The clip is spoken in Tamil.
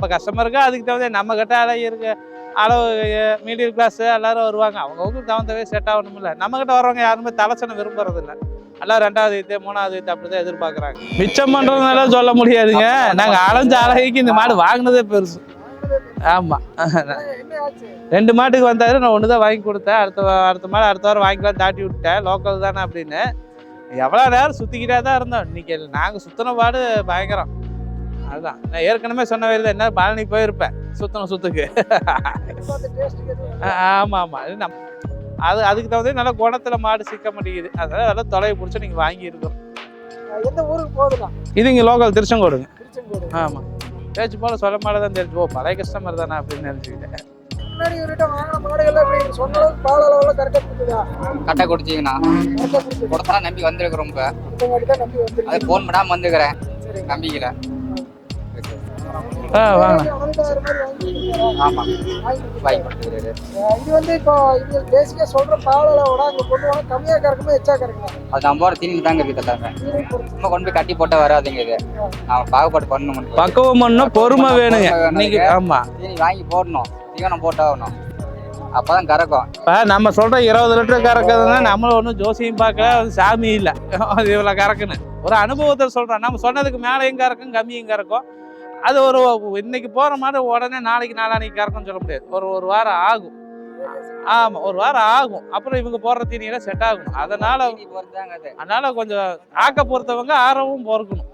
இப்போ கஸ்டமருக்கு அதுக்கு தகுந்த நம்ம கிட்ட அளவு இருக்க அளவு மீடியம் கிளாஸ் எல்லாரும் வருவாங்க. அவங்கவுங்களுக்கு தகுந்தவே செட் ஆகணுமில்ல நம்ம கிட்ட வரவங்க யாருமே தலைச்சனை விரும்புறது இல்லை எல்லாம் ரெண்டாவது வீத்து மூணாவது வீட்டு அப்படி தான் எதிர்பார்க்குறாங்க. மிச்சம் பண்ணுறதுனால சொல்ல முடியாதுங்க. நாங்கள் அலைஞ்ச அழகைக்கு இந்த மாடு வாங்கினதே பெருசு. ஆமாம் என்ன ஆச்சு ரெண்டு மாட்டுக்கு வந்தாரு நான் ஒன்று தான் வாங்கி கொடுத்தேன். அடுத்த அடுத்த மாடு அடுத்த வாரம் வாங்கிக்கலாம் தாட்டி விட்டேன் லோக்கல் தானே அப்படின்னு. எவ்வளோ நேரம் சுற்றிக்கிட்டே தான் இருந்தோம். இன்னைக்கு நாங்கள் சுற்றின பாடு பயங்கரம். அதுதான் நான் ஏற்கனவே சொன்ன வயதில் தான் என்ன பழனி போயிருப்பேன் சுத்தன சுத்துக்கு. ஆமாம் ஆமாம் இது நம் அது அதுக்கு தகுந்த நல்லா குணத்தில் மாடு சிக்க மாட்டேங்குது. அதனால அதெல்லாம் தொலைவை பிடிச்சி நீங்கள் வாங்கியிருக்கோம் எந்த ஊருக்கு போகுதுண்ணா? இது இங்கே லோக்கல் திருச்செங்கோடுங்க. திருச்செங்கோடு. ஆமாம் பேச்சு போல் சொல்ல மாட்டே தான் தெரிஞ்சு. ஓ பழைய கஸ்டமர் தானே அப்படின்னு நினச்சிக்கிட்டேன். கரெக்டாக கொடுக்குது கொடுத்தா நம்பி தான் நம்பி அது வந்துருக்கு ஃபோன் பண்ணாமல் வந்துக்கிறேன். சரி. நம்பிக்கல. ஆ வாங்க? ஆமாம் இது வந்து இப்போ இது பேசிக்காக சொல்கிற பால் அளவோட அங்கே கொண்டு போனால் கம்மியாக கறக்குமா எச்சா கறக்குமா? அது நம்ம தீனி தாங்க இருக்குது சும்மா கொண்டு போய் கட்டி போட்டால் வராதுங்க இது நாம பாகுபாடு பண்ணணும். பக்குவம் பண்ணணும் பொறுமை வேணுங்க. இன்னைக்கு. ஆமாம் தீனி வாங்கி போடணும். தீவனம் போட்டாகணும். அப்போ தான் கறக்கும். இப்போ நம்ம சொல்ற இருபது லிட்டர் கறக்குதுன்னா நம்மளும் ஒன்றும் ஜோசியம் பார்க்கல அது சாமி இல்லை. அது இவ்வளோ கறக்குன்னு. ஒரு அனுபவத்தை சொல்கிறோம் நம்ம சொன்னதுக்கு மேலேயும் கறக்கும் கம்மியும் கறக்கும். அது ஒரு இன்னைக்கு போகிற மாதிரி உடனே நாளைக்கு நாளானைக்கு கறக்கும்னு சொல்ல முடியாது. ஒரு ஒரு வாரம் ஆகும். ஆமாம் ஒரு வாரம் ஆகும். அப்புறம் இவங்க போடுற தீனியெல்லாம் செட் ஆகும். அதனால அதனால கொஞ்சம் ஆக்க பொறுத்தவங்க ஆரவும் பொறுக்கணும்.